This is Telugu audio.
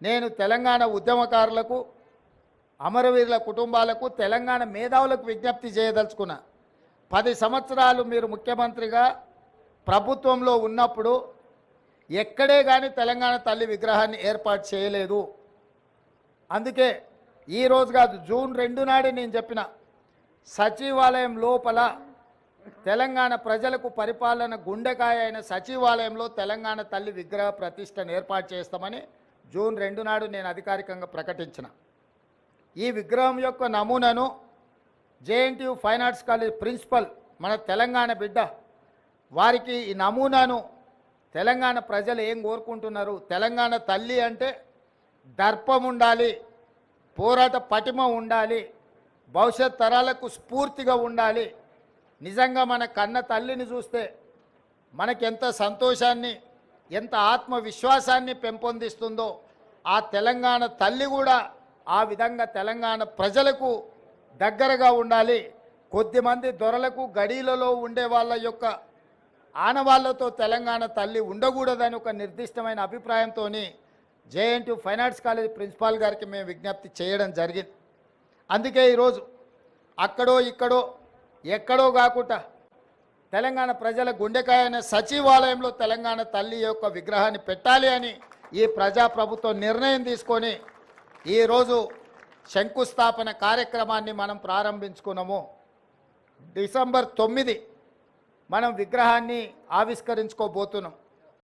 నేను తెలంగాణ ఉద్యమకారులకు అమరవీరుల కుటుంబాలకు తెలంగాణ మేధావులకు విజ్ఞప్తి చేయదలుచుకున్నా పది సంవత్సరాలు మీరు ముఖ్యమంత్రిగా ప్రభుత్వంలో ఉన్నప్పుడు ఎక్కడే కానీ తెలంగాణ తల్లి విగ్రహాన్ని ఏర్పాటు చేయలేదు. అందుకే ఈరోజు కాదు జూన్ రెండు నాడే నేను చెప్పిన సచివాలయం లోపల తెలంగాణ ప్రజలకు పరిపాలన గుండెకాయ అయిన సచివాలయంలో తెలంగాణ తల్లి విగ్రహ ప్రతిష్టను ఏర్పాటు చేస్తామని జూన్ రెండు నాడు నేను అధికారికంగా ప్రకటించిన. ఈ విగ్రహం యొక్క నమూనాను JNTU fine arts college principal మన తెలంగాణ బిడ్డ వారికి ఈ నమూనాను తెలంగాణ ప్రజలు ఏం కోరుకుంటున్నారు? తెలంగాణ తల్లి అంటే దర్పం ఉండాలి పోరాట పటిమ ఉండాలి భవిష్యత్ తరాలకు స్ఫూర్తిగా ఉండాలి. నిజంగా మన కన్న తల్లిని చూస్తే మనకెంత సంతోషాన్ని ఎంత ఆత్మవిశ్వాసాన్ని పెంపొందిస్తుందో ఆ తెలంగాణ తల్లి కూడా ఆ విధంగా తెలంగాణ ప్రజలకు దగ్గరగా ఉండాలి. కొద్దిమంది దొరలకు గడీలలో ఉండే వాళ్ళ యొక్క ఆనవాళ్ళతో తెలంగాణ తల్లి ఉండకూడదని ఒక నిర్దిష్టమైన అభిప్రాయంతో JNT fine arts college principal గారికి మేము విజ్ఞప్తి చేయడం జరిగింది. అందుకే ఈరోజు అక్కడో ఇక్కడో ఎక్కడో కాకుండా తెలంగాణ ప్రజల గుండెకాయ అనే సచివాలయంలో తెలంగాణ తల్లి యొక్క విగ్రహాన్ని పెట్టాలి అని ఈ ప్రజాప్రభుత్వం నిర్ణయం తీసుకొని ఈరోజు శంకుస్థాపన కార్యక్రమాన్ని మనం ప్రారంభించుకున్నాము. డిసెంబర్ తొమ్మిది మనం విగ్రహాన్ని ఆవిష్కరించుకోబోతున్నాం.